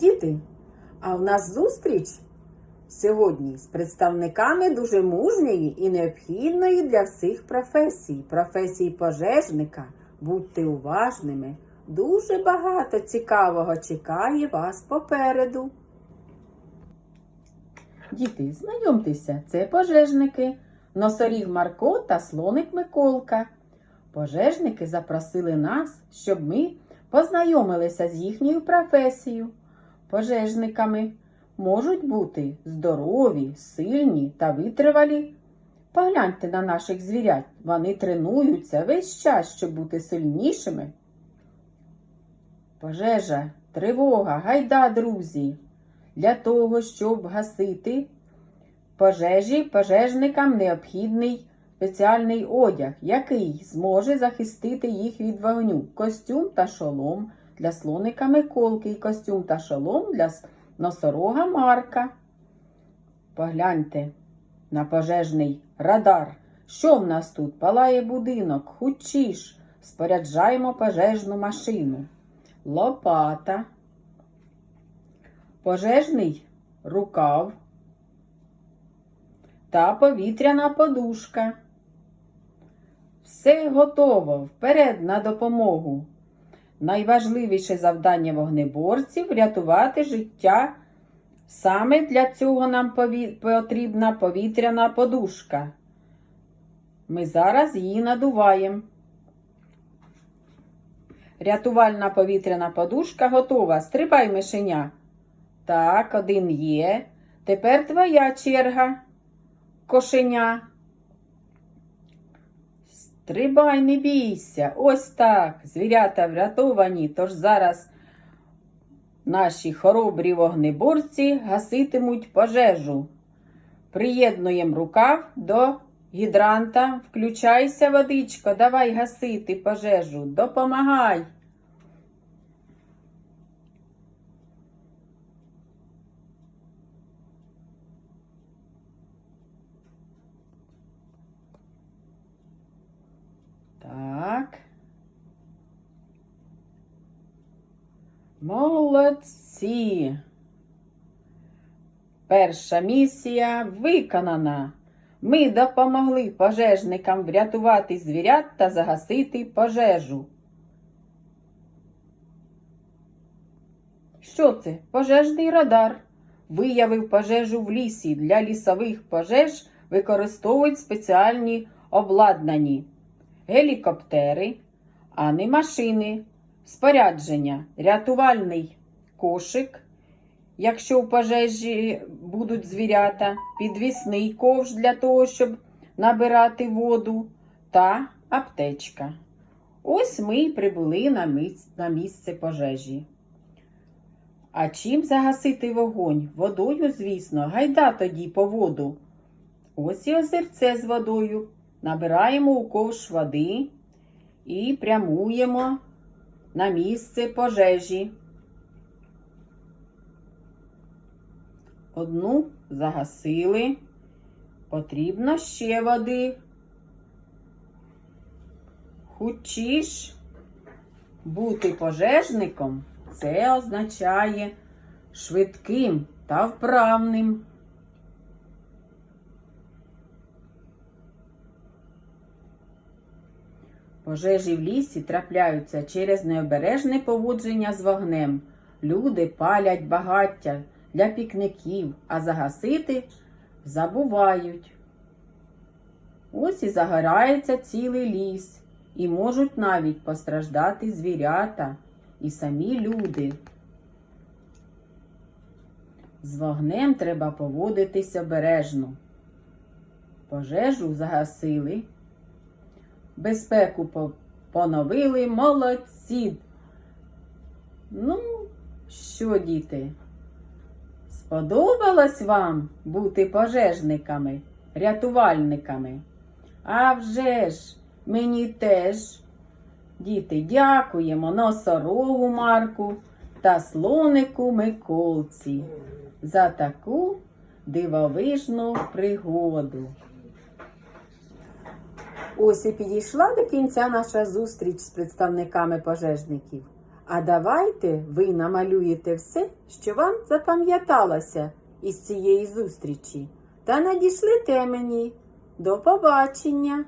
Діти, а в нас зустріч сьогодні з представниками дуже мужньої і необхідної для всіх професії, професії пожежника. Будьте уважними. Дуже багато цікавого чекає вас попереду. Діти, знайомтеся, це пожежники, носоріг Марко та слоник Миколка. Пожежники запросили нас, щоб ми познайомилися з їхньою професією. Пожежниками можуть бути здорові, сильні та витривалі. Погляньте на наших звірят, вони тренуються весь час, щоб бути сильнішими. Пожежа, тривога, гайда, друзі! Для того, щоб гасити пожежі, пожежникам необхідний спеціальний одяг, який зможе захистити їх від вогню. Костюм та шолом для слоника Миколки і костюм та шолом для носорога Марка. Погляньте на пожежний радар. Що в нас тут? Палає будинок, хучіш. Споряджаємо пожежну машину. Лопата. Пожежний рукав та повітряна подушка. Все готово. Вперед на допомогу. Найважливіше завдання вогнеборців врятувати життя. Саме для цього нам потрібна повітряна подушка. Ми зараз її надуваємо. Рятувальна повітряна подушка готова. Стрибай, мишеня. Так, один є. Тепер твоя черга. Кошеня. Стрибай, не бійся. Ось так. Звірята врятовані. Тож зараз наші хоробрі вогнеборці гаситимуть пожежу. Приєднуємо рукав до гідранта. Включайся, водичко, давай гасити пожежу. Допомагай. Так. Молодці. Перша місія виконана. Ми допомогли пожежникам врятувати звірят та загасити пожежу. Що це? Пожежний радар. Виявив пожежу в лісі. Для лісових пожеж використовують спеціальні обладнані гелікоптери, а не машини, спорядження, рятувальний кошик, якщо в пожежі будуть звірята, підвісний ковш для того, щоб набирати воду, та аптечка. Ось ми й прибули на місце, на місце пожежі. А чим загасити вогонь? Водою, звісно, гайда тоді по воду. Ось і озерце з водою. Набираємо у ковш води і прямуємо на місце пожежі. Одну загасили. Потрібно ще води. Хочеш бути пожежником, це означає швидким та вправним. Пожежі в лісі трапляються через необережне поводження з вогнем. Люди палять багаття для пікників, а загасити забувають. Ось і загорається цілий ліс, і можуть навіть постраждати звірята і самі люди. З вогнем треба поводитись обережно. Пожежу загасили. Безпеку поновили молодці. Ну, що, діти? Сподобалось вам бути пожежниками, рятувальниками? А вже ж, мені теж. Діти, дякуємо носорогу Марку та слонику Миколці за таку дивовижну пригоду. Ось і підійшла до кінця наша зустріч з представниками пожежників. А давайте ви намалюєте все, що вам запам'яталося із цієї зустрічі, та надішлите мені. До побачення!